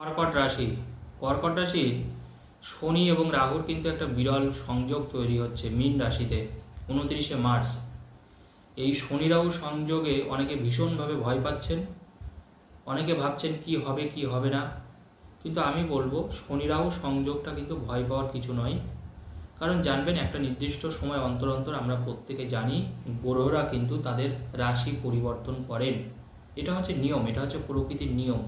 কর্কট রাশি। কর্কট রাশির শনি এবং রাহুর কিন্তু একটা বিরল সংযোগ তৈরি হচ্ছে মীন রাশিতে, উনত্রিশে মার্চ। এই শনি রাহু সংযোগে অনেকে ভীষণভাবে ভয় পাচ্ছেন, অনেকে ভাবছেন কি হবে কি হবে না। কিন্তু আমি বলব, শনি রাহু সংযোগটা কিন্তু ভয় পাওয়ার কিছু নয়। কারণ জানবেন, একটা নির্দিষ্ট সময় অন্তর অন্তর আমরা প্রত্যেকে জানি, গ্রহরা কিন্তু তাদের রাশি পরিবর্তন করেন। এটা হচ্ছে নিয়ম, এটা হচ্ছে প্রকৃতির নিয়ম।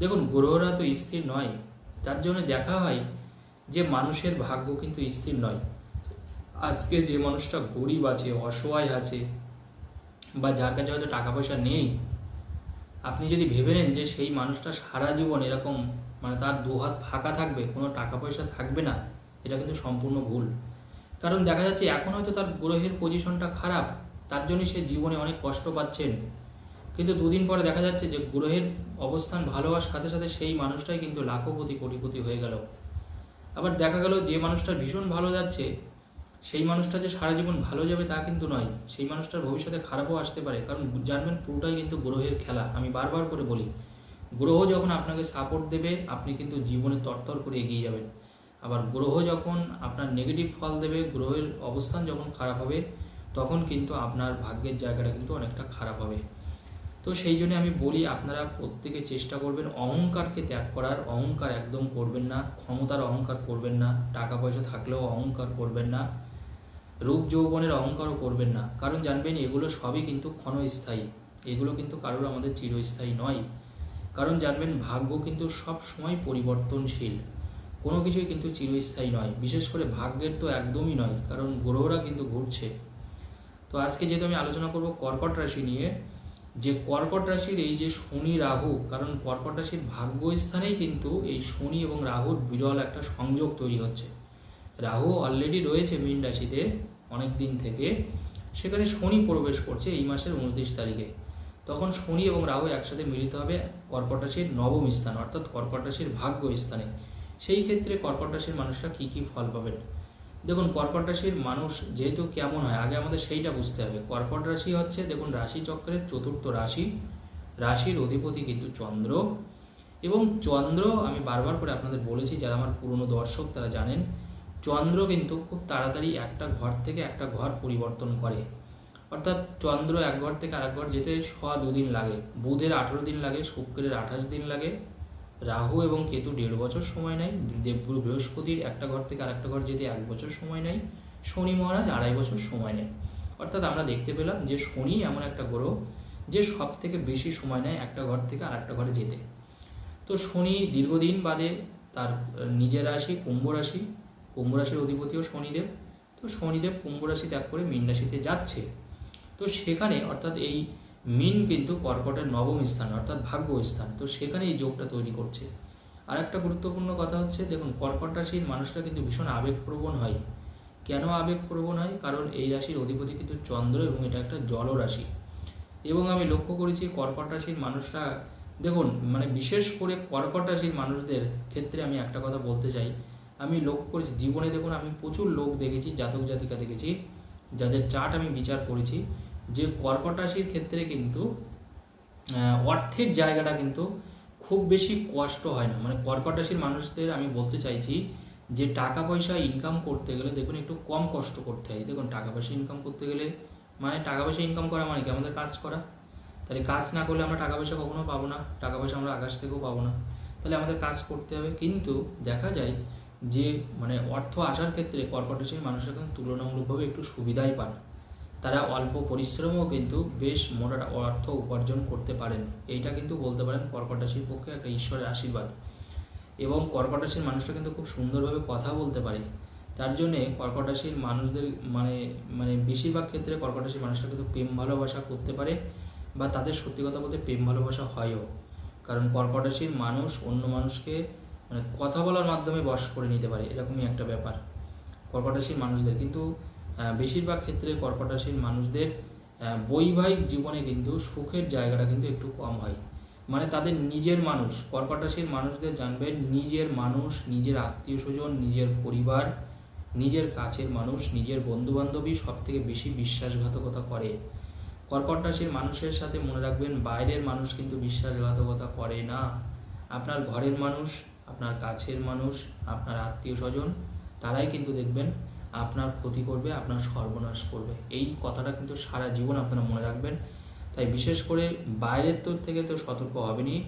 দেখুন গ্রহরা তো স্থির নয়। তার জন্য দেখা হয় যে মানুষের ভাগ্য কিন্তু স্থির নয়। আজকে যে মানুষটা গরিব আছে, অসহায় আছে, বা যার কাছে হয়তো টাকা পয়সা নেই, আপনি যদি ভেবে নেন যে সেই মানুষটা সারা জীবন এরকম মানে তার দু হাত ফাঁকা থাকবে, কোনো টাকা পয়সা থাকবে না, এটা কিন্তু সম্পূর্ণ ভুল। কারণ দেখা যাচ্ছে এখন হয়তো তার গ্রহের পজিশনটা খারাপ, তার জন্য সে জীবনে অনেক কষ্ট পাচ্ছেন। কিন্তু দুদিন পরে দেখা যাচ্ছে যে গ্রহের অবস্থান ভালো হওয়ার সাথে সাথে সেই মানুষটাই কিন্তু লাখপতি কোটিপতি হয়ে গেল। আবার দেখা গেল যে মানুষটা ভীষণ ভালো যাচ্ছে, সেই মানুষটা যে সারা জীবন ভালো যাবে তা কিন্তু নয়। সেই মানুষটার ভবিষ্যতে খারাপও আসতে পারে। কারণ জানবেন পুরোটাই কিন্তু গ্রহের খেলা। আমি বারবার করে বলি, গ্রহ যখন আপনাকে সাপোর্ট দেবে, আপনি কিন্তু জীবনে তরতর করে এগিয়ে যাবেন। আবার গ্রহ যখন আপনার নেগেটিভ ফল দেবে, গ্রহের অবস্থান যখন খারাপ হবে, তখন কিন্তু আপনার ভাগ্যের জায়গাটা কিন্তু অনেকটা খারাপ হবে। তো সেই জন্য আমি বলি, আপনারা প্রত্যেকে চেষ্টা করবেন অহংকারকে ত্যাগ করার। অহংকার একদম করবেন না, ক্ষমতার অহংকার করবেন না, টাকা পয়সা থাকলেও অহংকার করবেন না, রূপ যৌবনের অহংকারও করবেন না। কারণ জানবেন, এগুলো সবই কিন্তু ক্ষণস্থায়ী, এগুলো কিন্তু কারোর আমাদের চিরস্থায়ী নয়। কারণ জানবেন, ভাগ্য কিন্তু সব সময় পরিবর্তনশীল, কোনো কিছুই কিন্তু চিরস্থায়ী নয়। বিশেষ করে ভাগ্যের তো একদমই নয়, কারণ গ্রহরা কিন্তু ঘুরছে। তো আজকে যেহেতু আমি আলোচনা করব কর্কট রাশি নিয়ে যে কর্কট রাশির এই যে শনি রাহু, কারণ কর্কট রাশির ভাগ্য স্থানেই কিন্তু এই শনি এবং রাহুর বিরল একটা সংযোগ তৈরি হচ্ছে। রাহু অলরেডি রয়েছে মীন রাশিতে অনেক দিন থেকে। সেখানে শনি প্রবেশ করছে এই মাসের উনত্রিশ তারিখে। তখন শনি এবং রাহু একসাথে মিলিত হবে কর্কট রাশির নবম স্থান, অর্থাৎ কর্কট রাশির ভাগ্য স্থানে। সেই ক্ষেত্রে কর্কট রাশির মানুষরা কী কী ফল পাবেন? দেখুন, কর্কট রাশির মানুষ যেহেতু কেমন হয়, আগে আমাদের সেইটা বুঝতে হবে। কর্কট রাশি হচ্ছে, দেখুন, রাশি চক্রের চতুর্থ রাশি। রাশির অধিপতি কিন্তু চন্দ্র। এবং চন্দ্র, আমি বারবার করে আপনাদের বলেছি, যারা আমার পুরনো দর্শক, তারা জানেন, চন্দ্র কিন্তু খুব তাড়াতাড়ি একটা ঘর থেকে একটা ঘর পরিবর্তন করে। অর্থাৎ চন্দ্র এক ঘর থেকে আরেক ঘর যেতে ছ দুদিন লাগে। বুধের আঠেরো দিন লাগে, শুক্রের আঠাশ দিন লাগে রাহু এবং কেতু দেড় বছর সময় নেয়। দেবগুরু বৃহস্পতির একটা ঘর থেকে আরেকটা ঘর যেতে এক বছর সময় নেয়। শনি মহারাজ আড়াই বছর সময় নেয়। অর্থাৎ আমরা দেখতে পেলাম যে শনি এমন একটা গ্রহ যে সব থেকে বেশি সময় নেয় একটা ঘর থেকে আরেকটা ঘরে যেতে। তো শনি দীর্ঘদিন বাদে তার নিজের রাশি কুম্ভ রাশি, কুম্ভ রাশির অধিপতিও শনিদেব। তো শনিদেব কুম্ভ রাশি ত্যাগ করে মীন রাশিতে যাচ্ছে। তো সেখানে অর্থাৎ এই মিন কিন্তু কর্কটের নবম স্থান, অর্থাৎ ভাগ্য স্থান তো সেখানে এই যোগটা তৈরি করছে। আর একটা গুরুত্বপূর্ণ কথা হচ্ছে, দেখুন, কর্কট রাশির মানুষরা কিন্তু ভীষণ আবেগপ্রবণ হয়। কেন আবেগপ্রবণ হয়? কারণ এই রাশির অধিপতি কিন্তু চন্দ্র এবং এটা একটা জল রাশি এবং আমি লক্ষ্য করেছি, কর্কট রাশির মানুষরা, দেখুন মানে বিশেষ করে কর্কট রাশির মানুষদের ক্ষেত্রে আমি একটা কথা বলতে চাই। আমি লক্ষ্য করেছি, জীবনে দেখুন, আমি প্রচুর লোক দেখেছি জাতক জাতিকা দেখেছি, যাদের চার্ট আমি বিচার করেছি। যে কর্কট রাশির ক্ষেত্রে কিন্তু অর্থের জায়গাটা কিন্তু খুব বেশি কষ্ট হয় না। মানে কর্কট রাশির মানুষদের আমি বলতে চাইছি যে টাকা পয়সা ইনকাম করতে গেলে দেখুন একটু কম কষ্ট করতে হয়। দেখুন টাকা পয়সা ইনকাম করতে গেলে মানে টাকা পয়সা ইনকাম করা মানে কি? আমাদের কাজ করা। তাহলে কাজ না করলে আমরা টাকা পয়সা কখনো পাবো না। টাকা পয়সা আমরা আকাশ থেকেও পাবো না। তাহলে আমাদের কাজ করতে হবে। কিন্তু দেখা যায় যে মানে অর্থ আসার ক্ষেত্রে কর্কট রাশির মানুষরা কিন্তু তুলনামূলকভাবে একটু সুবিধাই পান। তারা অল্প পরিশ্রমও কিন্তু বেশ মোটা অর্থ উপার্জন করতে পারেন। এইটা কিন্তু বলতে পারেন কর্কট রাশির পক্ষে একটা ঈশ্বরের আশীর্বাদ। এবং কর্কট রাশির মানুষরা কিন্তু খুব সুন্দরভাবে কথা বলতে পারে। তার জন্যে কর্কট রাশির মানুষদের মানে মানে বেশিরভাগ ক্ষেত্রে কর্কট রাশির মানুষরা কিন্তু প্রেম ভালোবাসা করতে পারে বা তাদের সত্যি কথা বলতে প্রেম ভালোবাসা হয়ও। কারণ কর্কট রাশির মানুষ অন্য মানুষকে মানে কথা বলার মাধ্যমে বশ করে নিতে পারে, এরকমই একটা ব্যাপার। কর্কট রাশির মানুষদের কিন্তু বেশিরভাগ ক্ষেত্রে কর্কট মানুষদের বৈবাহিক জীবনে কিন্তু সুখের জায়গাটা কিন্তু একটু কম হয়। মানে তাদের নিজের মানুষ কর্কট মানুষদের জানবেন নিজের মানুষ, নিজের আত্মীয় স্বজন নিজের পরিবার, নিজের কাছের মানুষ, নিজের বন্ধু বান্ধবী সব থেকে বেশি বিশ্বাসঘাতকতা করে। কর্কট রাশির মানুষের সাথে মনে রাখবেন, বাইরের মানুষ কিন্তু বিশ্বাসঘাতকতা করে না। আপনার ঘরের মানুষ, আপনার কাছের মানুষ, আপনার আত্মীয় স্বজন তারাই কিন্তু দেখবেন আপনার ক্ষতি করবে, আপনার সর্বনাশ করবে। এই কথাটা কিন্তু সারা জীবন আপনারা মনে রাখবেন। তাই বিশেষ করে বাইরের তোর থেকে তো সতর্ক হবেনই।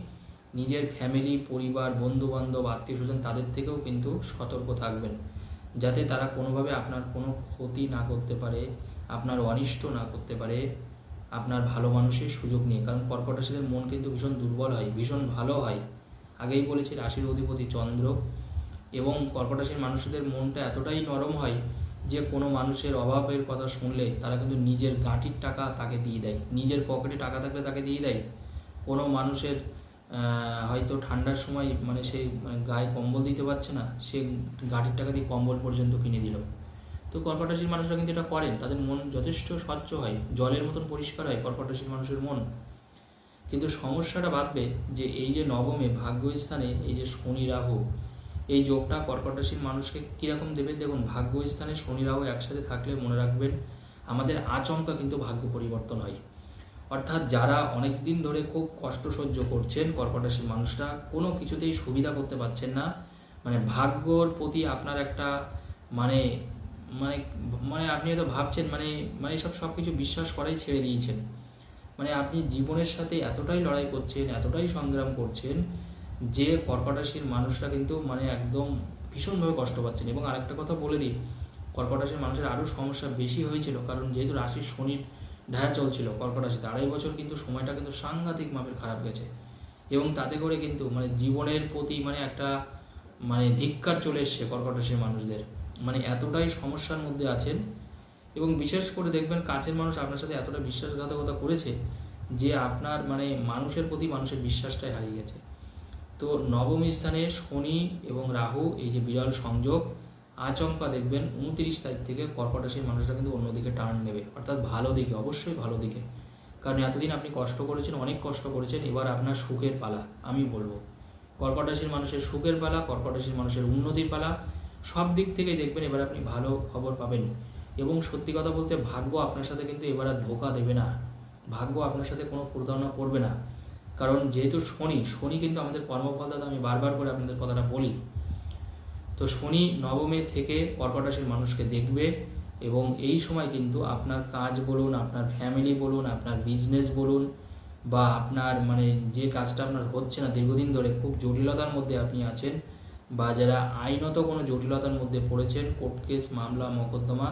নিজের ফ্যামিলি পরিবার বন্ধু বান্ধব আত্মীয় স্বজন তাদের থেকেও কিন্তু সতর্ক থাকবেন। যাতে তারা কোনোভাবে আপনার কোনো ক্ষতি না করতে পারে, আপনার অনিষ্ট না করতে পারে, আপনার ভালো মানুষের সুযোগ নিয়ে। কারণ কর্কট রাশিদের মন কিন্তু ভীষণ দুর্বল হয়, ভীষণ ভালো হয়। আগেই বলেছি রাশির অধিপতি চন্দ্র। এবং কর্কট রাশির মানুষদের মনটা এতটাই নরম হয় যে কোনো মানুষের অভাবের কথা শুনলে তারা কিন্তু নিজের গাঁটির টাকা তাকে দিয়ে দেয়, নিজের পকেটে টাকা থাকলে তাকে দিয়ে দেয়। কোনো মানুষের হয়তো ঠান্ডার সময় মানে সে গায়ে কম্বল দিতে পারছে না, সে গাড়ির টাকা দিয়ে কম্বল পর্যন্ত কিনে দিল। তো কর্কট রাশির মানুষরা কিন্তু এটা করেন, তাদের মন যথেষ্ট স্বচ্ছ হয়, জলের মতন পরিষ্কার হয় কর্কট রাশির মানুষের মন। কিন্তু সমস্যাটা বাঁধবে যে এই যে নবমে ভাগ্য স্থানে এই যে শনি রাহু এই যোগটা কর্কট রাশির মানুষকে কীরকম দেবে? দেখুন ভাগ্য স্থানে শনি রাহু একসাথে থাকলে মনে রাখবেন, আমাদের আচমকা কিন্তু ভাগ্য পরিবর্তন হয়। অর্থাৎ যারা অনেক দিন ধরে খুব কষ্ট সহ্য করছেন কর্কট রাশির মানুষরা, কোনো কিছুতেই সুবিধা করতে পারছেন না। মানে ভাগ্যর প্রতি আপনার একটা মানে মানে মানে আপনি হয়তো ভাবছেন মানে মানে সব সব কিছু বিশ্বাস করাই ছেড়ে দিয়েছেন। মানে আপনি জীবনের সাথে এতটাই লড়াই করছেন, এতটাই সংগ্রাম করছেন যে কর্কট রাশির মানুষরা কিন্তু মানে একদম ভীষণভাবে কষ্ট পাচ্ছেন। এবং আরেকটা কথা বলে দিই কর্কট রাশির মানুষের আরও সমস্যা বেশি হয়েছিল কারণ যেহেতু রাশির শনির ঢায়া চলছিল কর্কট রাশিতে আড়াই বছর কিন্তু সময়টা কিন্তু সাংঘাতিক মাপের খারাপ গেছে। এবং তাতে করে কিন্তু মানে জীবনের প্রতি মানে একটা মানে ধিক্কার চলে এসছে কর্কট রাশির মানুষদের। মানে এতটাই সমস্যার মধ্যে আছেন। এবং বিশেষ করে দেখবেন কাছের মানুষ আপনার সাথে এতটা বিশ্বাসঘাতকতা করেছে যে আপনার মানে মানুষের প্রতি মানুষের বিশ্বাসটাই হারিয়ে গেছে। তো নবম স্থানে শনি এবং রাহু, এই যে বিরল সংযোগ, আচমকা দেখবেন উনত্রিশ তারিখ থেকে কর্কট রাশির মানুষরা কিন্তু অন্যদিকে টার্ন নেবে। অর্থাৎ ভালো দিকে, অবশ্যই ভালো দিকে। কারণ এতদিন আপনি কষ্ট করেছেন, অনেক কষ্ট করেছেন, এবার আপনার সুখের পালা, আমি বলব। কর্কট রাশির মানুষের সুখের পালা, কর্কট রাশির মানুষের উন্নতির পালা, সব দিক থেকেই দেখবেন এবার আপনি ভালো খবর পাবেন। এবং সত্যি কথা বলতে ভাগ্য আপনার সাথে কিন্তু এবার আর ধোকা দেবে না। ভাগ্য আপনার সাথে কোনো প্রতারণা করবে না। কারণ যেহেতু শনি শনি কিন্তু আমাদের কর্মফলদাতা আমি বারবার করে আপনাদের কথাটা বলি। তো শনি নবমে থেকে কর্কট রাশির মানুষকে দেখবে এবং এই সময় কিন্তু আপনার কাজ বলুন, আপনার ফ্যামিলি বলুন, আপনার বিজনেস বলুন বা আপনার মানে যে কাজটা আপনার হচ্ছে না, দীর্ঘদিন ধরে খুব জটিলতার মধ্যে আপনি আছেন বা যারা আইনত কোনো জটিলতার মধ্যে পড়েছেন কোর্ট কেস মামলা, মকদ্দমা,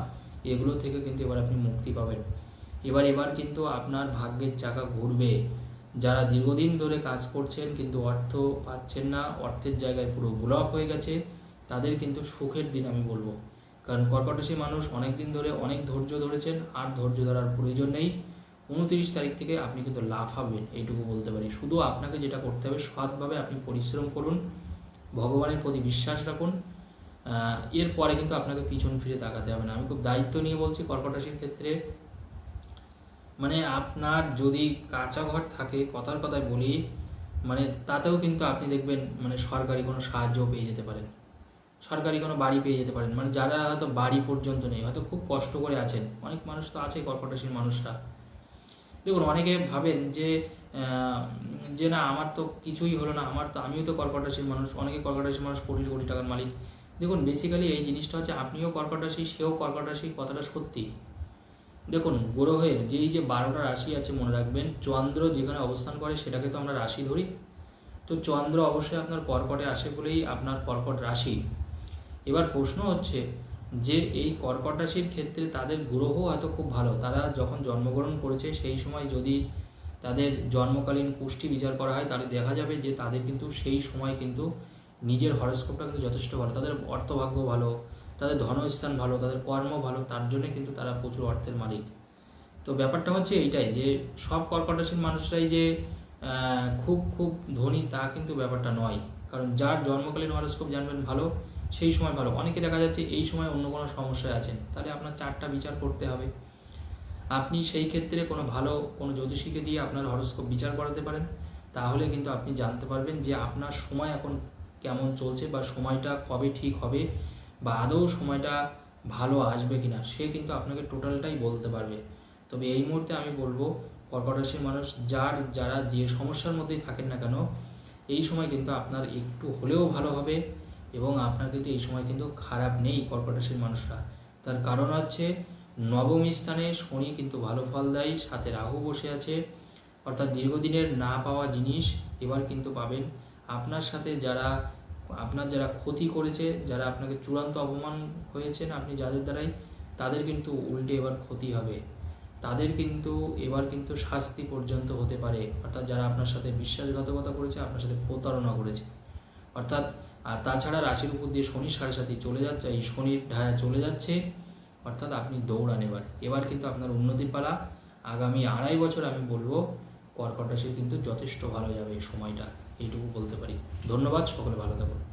এগুলো থেকে কিন্তু এবার আপনি মুক্তি পাবেন। এবার এবার কিন্তু আপনার ভাগ্যের চাকা ঘুরবে। যারা দীর্ঘদিন ধরে কাজ করছেন কিন্তু অর্থ পাচ্ছেন না, অর্থের জায়গায় পুরো ব্লক হয়ে গেছে, তাদের কিন্তু সুখের দিন আমি বলব। কারণ কর্কট মানুষ অনেক দিন ধরে অনেক ধৈর্য ধরেছেন, আর ধৈর্য ধরার প্রয়োজন নেই। উনত্রিশ তারিখ থেকে আপনি কিন্তু লাফাবেন এইটুকু বলতে পারি। শুধু আপনাকে যেটা করতে হবে, সৎভাবে আপনি পরিশ্রম করুন, ভগবানের প্রতি বিশ্বাস রাখুন এরপরে কিন্তু আপনাকে পিছন ফিরে তাকাতে হবে না। আমি খুব দায়িত্ব নিয়ে বলছি কর্কট রাশির ক্ষেত্রে মানে আপনার যদি কাঁচা ঘর থাকে, কথার কথায় বলি মানে তাতেও কিন্তু আপনি দেখবেন মানে সরকারি কোনো সাহায্য পেয়ে যেতে পারেন। সরকারি কোনো বাড়ি পেয়ে যেতে পারেন। মানে যারা হয়তো বাড়ি পর্যন্ত নেই, হয়তো খুব কষ্ট করে আছেন, অনেক মানুষ তো আছে কর্কট রাশির মানুষরা। দেখুন, অনেকে ভাবেন যে যে না, আমার তো কিছুই হলো না, আমার তো আমিও তো কর্কট রাশির মানুষ, অনেকে কর্কট রাশির মানুষ কোটি কোটি টাকার মালিক। দেখুন বেসিক্যালি এই জিনিসটা হচ্ছে, আপনিও কর্কট রাশি সেও কর্কট রাশি কথাটা সত্যি। দেখুন গ্রহের যেই যে বারোটা রাশি আছে মনে রাখবেন, চন্দ্র যেখানে অবস্থান করে সেটাকে তো আমরা রাশি ধরি। তো চন্দ্র অবশ্যই আপনার কর্কটে আসে বলেই আপনার কর্কট রাশি। এবার প্রশ্ন হচ্ছে যে এই কর্কট রাশির ক্ষেত্রে তাদের গ্রহ হয়তো খুব ভালো। তারা যখন জন্মগ্রহণ করেছে সেই সময় যদি তাদের জন্মকালীন পুষ্টি বিচার করা হয়, তাহলে দেখা যাবে যে তাদের কিন্তু সেই সময় কিন্তু নিজের হরস্কোপটা কিন্তু যথেষ্ট ভালো। তাদের অর্থভাগ্য ভালো তাদের ধনস্থান ভালো, তাদের কর্ম ভালো, তার জন্য কিন্তু তারা প্রচুর অর্থের মালিক। তো ব্যাপারটা হচ্ছে এইটাই যে, সব কর্কট রাশির মানুষরাই যে খুব খুব ধনী, তা কিন্তু ব্যাপারটা নয়। কারণ যার জন্মকালীন হরস্কোপ জানবেন ভালো, সেই সময় ভালো। অনেকে দেখা যাচ্ছে এই সময় অন্য কোনো সমস্যায় আছেন। তাহলে আপনার চারটা বিচার করতে হবে। আপনি সেই ক্ষেত্রে কোনো ভালো, কোনো জ্যোতিষীকে দিয়ে আপনার হরস্কোপ বিচার করাতে পারেন। তাহলে কিন্তু আপনি জানতে পারবেন যে আপনার সময় এখন কেমন চলছে বা সময়টা কবে ঠিক হবে। বা আদৌ সময়টা ভালো আসবে কিনা, সে কিন্তু আপনাকে টোটালটাই বলতে পারবে। তবে এই মুহূর্তে আমি বলব কর্কট রাশির মানুষ যার, যারা যে সমস্যার মধ্যেই থাকেন না কেন, এই সময় কিন্তু আপনার একটু হলেও ভালো হবে এবং আপনার কিন্তু এই সময় কিন্তু খারাপ নেই কর্কট রাশির মানুষরা। তার কারণ হচ্ছে, নবম স্থানে শনি কিন্তু ভালো ফল দেয়, সাথে রাহু বসে আছে। অর্থাৎ দীর্ঘদিনের না পাওয়া জিনিস এবার কিন্তু পাবেন। আপনার সাথে যারা আপনার যারা ক্ষতি করেছে, যারা আপনাকে চূড়ান্ত অপমান হয়েছেন আপনি যাদের দ্বারাই, তাদের কিন্তু উল্টে এবার ক্ষতি হবে। তাদের কিন্তু এবার কিন্তু শাস্তি পর্যন্ত হতে পারে। অর্থাৎ যারা আপনার সাথে বিশ্বাসঘাতকতা করেছে, আপনার সাথে প্রতারণা করেছে। অর্থাৎ আর তাছাড়া রাশির উপর দিয়ে শনির সাড়ে সাথে চলে যাচ্ছে, এই শনির ঢায়া চলে যাচ্ছে। অর্থাৎ আপনি দৌড়ান এবার। এবার কিন্তু আপনার উন্নতির পালা। আগামী আড়াই বছর আমি বলব, কর্কট রাশির কিন্তু যথেষ্ট ভালো যাবে এই সময়টা। এইটুকু বলতে পারি। ধন্যবাদ সকলে ভালো থাকুন।